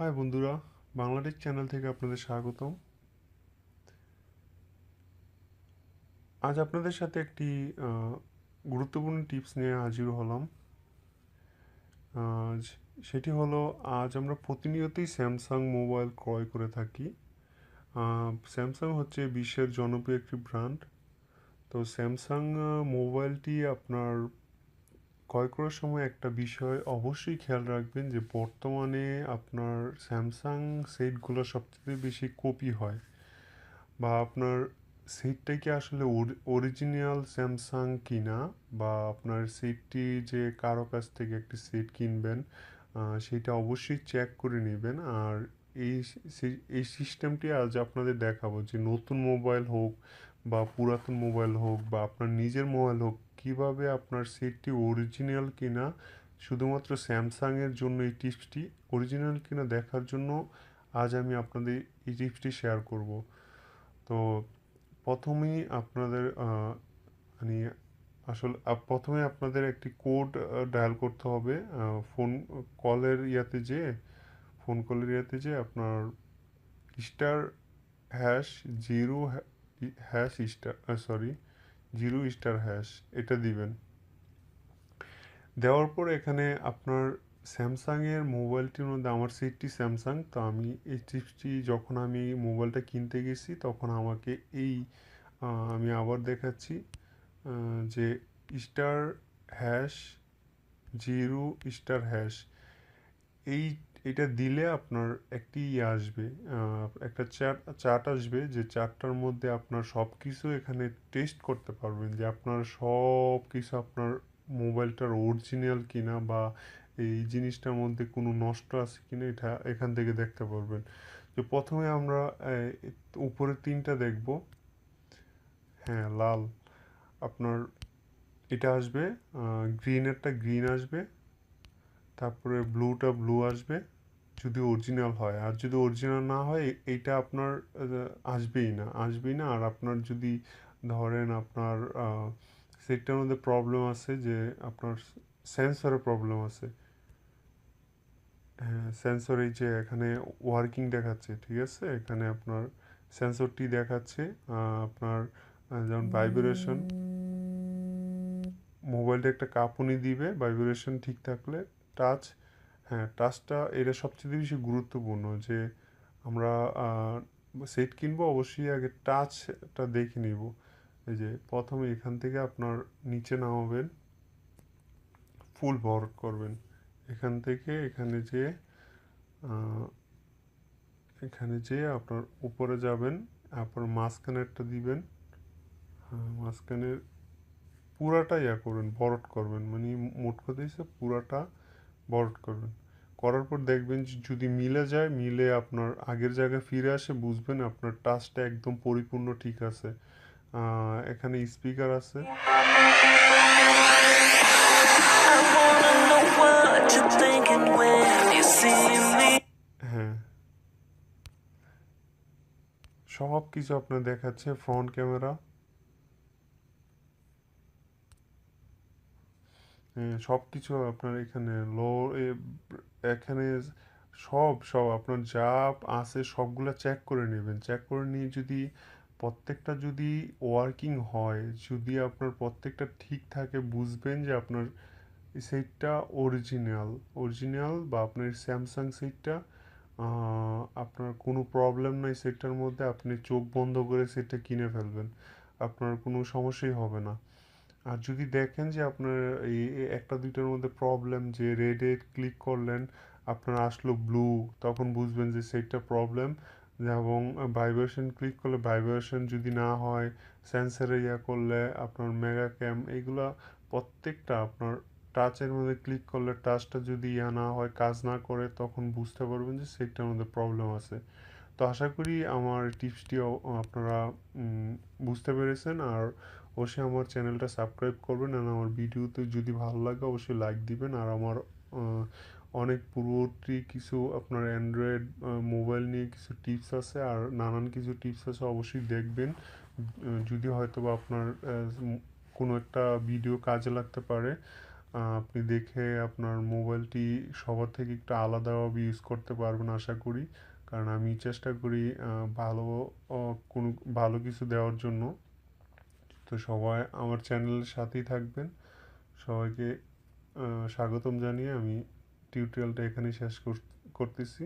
High বন্ধুরা, Bangla Tech channel থেকে আপনাদের স্বাগতম। আজ আপনাদের সাথে একটি গুরুত্বপূর্ণ টিপস নিয়ে হাজির হলাম। আজ সেটি হলো, আজ আমরা প্রতিনিয়তই স্যামসাং মোবাইল ক্রয় করে থাকি। স্যামসাং হচ্ছে বিশ্বের জনপ্রিয় একটি ব্র্যান্ড। তো স্যামসাং মোবাইলটি আপনার ক্রয় করার সময় একটা বিষয় অবশ্যই খেয়াল রাখবেন যে বর্তমানে আপনার স্যামসাং সেটগুলো সবচেয়ে বেশি কপি হয় বা আপনার সেটটা কি আসলে অরিজিনাল স্যামসাং কিনা বা আপনার সেটটি যে কারও কাছ থেকে একটি সেট কিনবেন সেটা অবশ্যই চেক করে নেবেন। আর এই এই সিস্টেমটি আজ আপনাদের দেখাবো যে নতুন মোবাইল হোক বা পুরাতন মোবাইল হোক বা আপনার নিজের মোবাইল হোক, কীভাবে আপনার সেটটি অরিজিনাল কিনা, শুধুমাত্র স্যামসাংয়ের জন্য এই টিপসটি অরিজিনাল কিনা দেখার জন্য আজ আমি আপনাদের এই টিপসটি শেয়ার করব। তো প্রথমেই আপনাদের মানে আসলে প্রথমে আপনাদের একটি কোড ডায়াল করতে হবে। ফোন কলের ইয়াতে যে ফোন কলের ইয়াতে যে আপনার star hash zero hash star sorry zero star hash এটা দিবেন। দেওয়ার পর এখানে আপনার স্যামসাংয়ের মোবাইলটির মধ্যে, আমার সিটটি স্যামসাং তো আমি এই টিপসটি যখন আমি মোবাইলটা কিনতে গেছি, তখন আমাকে এই আমি আবার দেখাচ্ছি যে star hash zero star hash এই এটা দিলে আপনার একটি ইয়ে আসবে একটা চার্ট চার্ট আসবে যে চার্টটার মধ্যে আপনার সব কিছু এখানে টেস্ট করতে পারবেন যে আপনার সব কিছু আপনার মোবাইলটার অরিজিনাল কিনা বা এই জিনিসটার মধ্যে কোনো নষ্ট আছে কিনা এটা এখান থেকে দেখতে পারবেন। তো প্রথমে আমরা আহ, উপরের তিনটা দেখব। হ্যাঁ লাল। আপনার এটা আসবে গ্রিনেরটা গ্রিন আসবে তারপরে ব্লুটা ব্লু আসবে। যদি অরিজিনাল হয়, আর যদি অরিজিনাল না হয়, এইটা আপনার আসবেই না। আসবেই না, আর আপনার যদি ধরেন আপনার সেটটার মধ্যে প্রবলেম আছে যে, আপনার সেন্সরে প্রবলেম আছে। হ্যাঁ সেন্সর এই যে এখানে ওয়ার্কিং দেখাচ্ছে, ঠিক আছে? এখানে আপনার সেন্সরটি দেখাচ্ছে আপনার যেমন ভাইব্রেশন মোবাইলটা একটা কাঁপুনি দিবে ভাইব্রেশন ঠিক থাকলে টাচ হ্যাঁ টাচটা এটা সবচেয়ে বেশি গুরুত্বপূর্ণ যে আমরা সেট কিনবো, অবশ্যই আগে টাচটা দেখে নিব। এই যে প্রথমে এখান থেকে আপনার নিচে নামাবেন ফুল ভর করবেন। এখান থেকে এখানে যে এখানে যে আপনার উপরে যাবেন আপনার মাঝখানেরটা দিবেন। মাঝখানের পুরাটা ইয়া করবেন, বরট করবেন। মানে মোট কথা পুরাটা বরট করবেন। করার পর দেখবেন যদি মিলে যায়, মিলে আপনার আগের জায়গায় ফিরে আসে, বুঝবেন আপনার টাচটা একদম পরিপূর্ণ ঠিক আছে। এখানে স্পিকার আছে. হ্যাঁ। সব কিছু আপনার দেখাচ্ছে, ফ্রন্ট ক্যামেরা। সব কিছু আপনার এখানে লো এখানে সব সব আপনার যা আছে সবগুলো চেক করে নেবেন। চেক করে নিয়ে যদি প্রত্যেকটা যদি ওয়ার্কিং হয়, যদি আপনার প্রত্যেকটা ঠিক থাকে, বুঝবেন যে আপনার সেটটা অরিজিনাল অরিজিনাল বা আপনার স্যামসাং সেটটা আপনার কোনো প্রবলেম নাই সেটটার মধ্যে, আপনি চোখ বন্ধ করে সেটটা কিনে ফেলবেন। আপনার কোনো সমস্যাই হবে না। আর যদি দেখেন যে আপনার এই একটা দুইটার মধ্যে প্রবলেম যে রেডে ক্লিক করলেন, আপনার আসলো ব্লু তখন বুঝবেন যে সেটটা প্রবলেম এবং ভাইব্রেশন ক্লিক করলে ভাইব্রেশন যদি না হয় সেন্সারে ইয়া করলে আপনার মেগা ক্যাম এইগুলা প্রত্যেকটা আপনার টাচের মধ্যে ক্লিক করলে টাচটা যদি ইয়া না হয়, কাজ না করে, তখন বুঝতে পারবেন যে সেটটার মধ্যে প্রবলেম আছে। তো আশা করি আমার টিপসটি আপনারা বুঝতে পেরেছেন। আর অবশ্যই আমার চ্যানেলটা সাবস্ক্রাইব করবেন। আর আমার ভিডিওতে যদি ভালো লাগে, অবশ্যই লাইক দিবেন। আর আমার অনেক পূর্ববর্তী কিছু আপনার অ্যান্ড্রয়েড মোবাইল নিয়ে কিছু টিপস আছে। আর নানান কিছু টিপস আছে, অবশ্যই দেখবেন। যদি হয়তো বা আপনার কোনো একটা ভিডিও কাজে লাগতে পারে আপনি দেখে আপনার মোবাইলটি সবার থেকে একটু আলাদাভাবে ইউজ করতে পারবেন, আশা করি। কারণ আমি চেষ্টা করি ভালো কোনো ভালো কিছু দেওয়ার জন্য। তো সবাই আমার চ্যানেলের সাথেই থাকবেন। সবাইকে স্বাগতম জানিয়ে আমি টিউটোরিয়ালটা এখানেই শেষ কর- করতেছি।